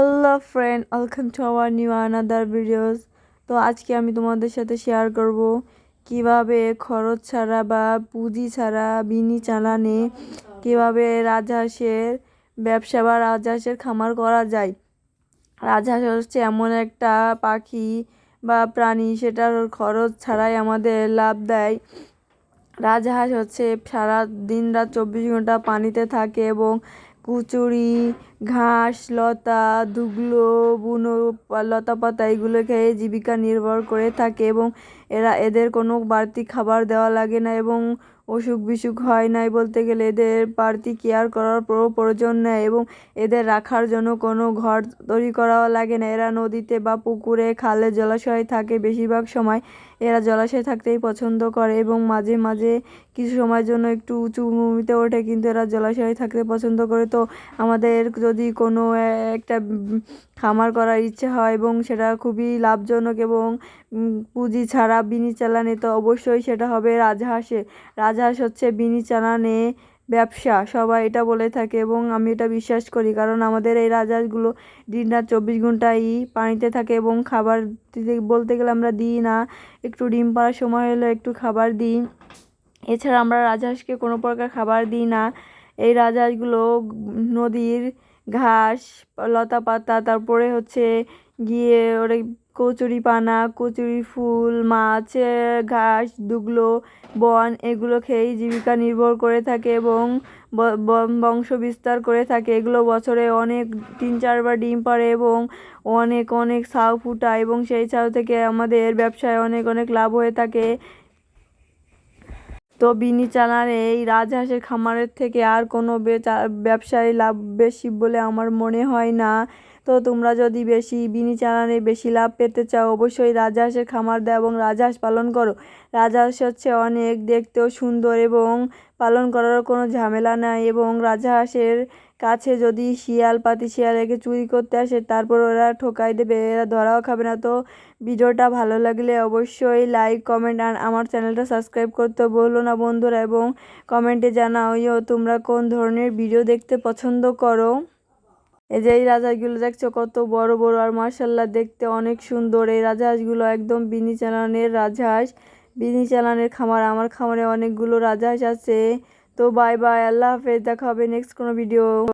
Hello friend welcome to our new another videos তো আজকে আমি তোমাদের সাথে শেয়ার করব কীভাবে খরচ ছাড়া বা পুঁজি ছাড়া বিনি চালানে কীভাবে রাজহাঁসের ব্যবসা বা রাজহাঁসের খামার করা যায়। রাজহাঁস হচ্ছে এমন একটা পাখি বা প্রাণী, সেটার খরচ ছাড়াই আমাদের লাভ দেয়। রাজহাঁস হচ্ছে সারা দিন রাত চব্বিশ ঘণ্টা পানিতে থাকে এবং কুচুরি ঘাস লতা ধুগলো বুনো লতা পাতা এগুলো খেয়ে জীবিকা নির্ভর করে থাকে এবং এরা এদের কোনো বাড়তি খাবার দেওয়া লাগে না এবং অসুখ বিসুখ হয় নাই বলতে গেলে। এদের বাড়তি কেয়ার করার প্রয়োজন নেই এবং এদের রাখার জন্য কোনো ঘর তৈরি করাও লাগে না। এরা নদীতে বা পুকুরে খালে জলাশয়ে থাকে। বেশিরভাগ সময় এরা জলাশয়ে থাকতেই পছন্দ করে এবং মাঝে মাঝে কিছু সময়ের জন্য একটু উঁচু ভূমিতে ওঠে কিন্তু এরা জলাশয়ে থাকতে পছন্দ করে। তো আমাদের যদি কোনো একটা খামার করার ইচ্ছে হয় এবং সেটা খুবই লাভজনক এবং পুঁজি ছাড়া বিনি চালানে তো অবশ্যই সেটা হবে রাজহাঁসে। রাজহাঁস হচ্ছে বিনি চালানে ব্যবসা, সবাই এটা বলে থাকে এবং আমি এটা বিশ্বাস করি। কারণ আমাদের এই রাজহাঁসগুলো দিন রাত চব্বিশ ঘন্টাই পানিতে থাকে এবং খাবার দিতে, বলতে গেলে আমরা দিই না। একটু ডিম পাড়ার সময় হলে একটু খাবার দিই। এছাড়া আমরা রাজহাঁসকে কোনো প্রকার খাবার দিই না। এই রাজহাঁসগুলো নদীর ঘাস লতা পাতা তারপরে হচ্ছে গিয়ে ওরে কচুরি পানা, কচুরি ফুল, মাছ ঘাস, দুগলো, বন, এগুলো খেয়েই জীবিকা নির্ভর করে থাকে এবং বংশ বিস্তার করে থাকে। এগুলো বছরে অনেক তিন চারবার ডিম পাড়ে এবং অনেক অনেক ছাউ ফুটায় এবং সেই ছাউ থেকে আমাদের ব্যবসায় অনেক অনেক লাভ হয়ে থাকে। তো বিনি চালার এই রাজহাঁসের খামারের থেকে আর কোনো ব্যবসায় লাভ বেশি বলে আমার মনে হয় না। তো তোমরা যদি বেশি বিনি চালানে বেশি লাভ পেতে চাও, অবশ্যই রাজহাঁসের খামার দাও এবং রাজহাঁস পালন করো। রাজহাঁস হচ্ছে অনেক দেখতেও সুন্দর এবং পালন করার কোনো ঝামেলা নাই এবং রাজহাঁসের কাছে যদি শিয়াল পাতি শিয়াল একে চুরি করতে আসে, তারপর ওরা ঠোকাই দেবে, এরা ধরাও খাবে না। তো ভিডিওটা ভালো লাগলে অবশ্যই লাইক কমেন্ট আর আমার চ্যানেলটা সাবস্ক্রাইব করতে বলল না বন্ধুরা এবং কমেন্টে জানাও তোমরা কোন ধরনের ভিডিও দেখতে পছন্দ করো। এই যে এই রাজহাঁসগুলো দেখছ কত বড় বড় আর মার্শাল্লাহ দেখতে অনেক সুন্দর। এই রাজহাঁসগুলো একদম বিনি চালানের রাজহাঁস, বিনি চালানের খামার। আমার খামারে অনেকগুলো রাজহাঁস আছে। তো বাই বাই আল্লাহ হাফেজ, দেখা হবে নেক্সট কোনো ভিডিও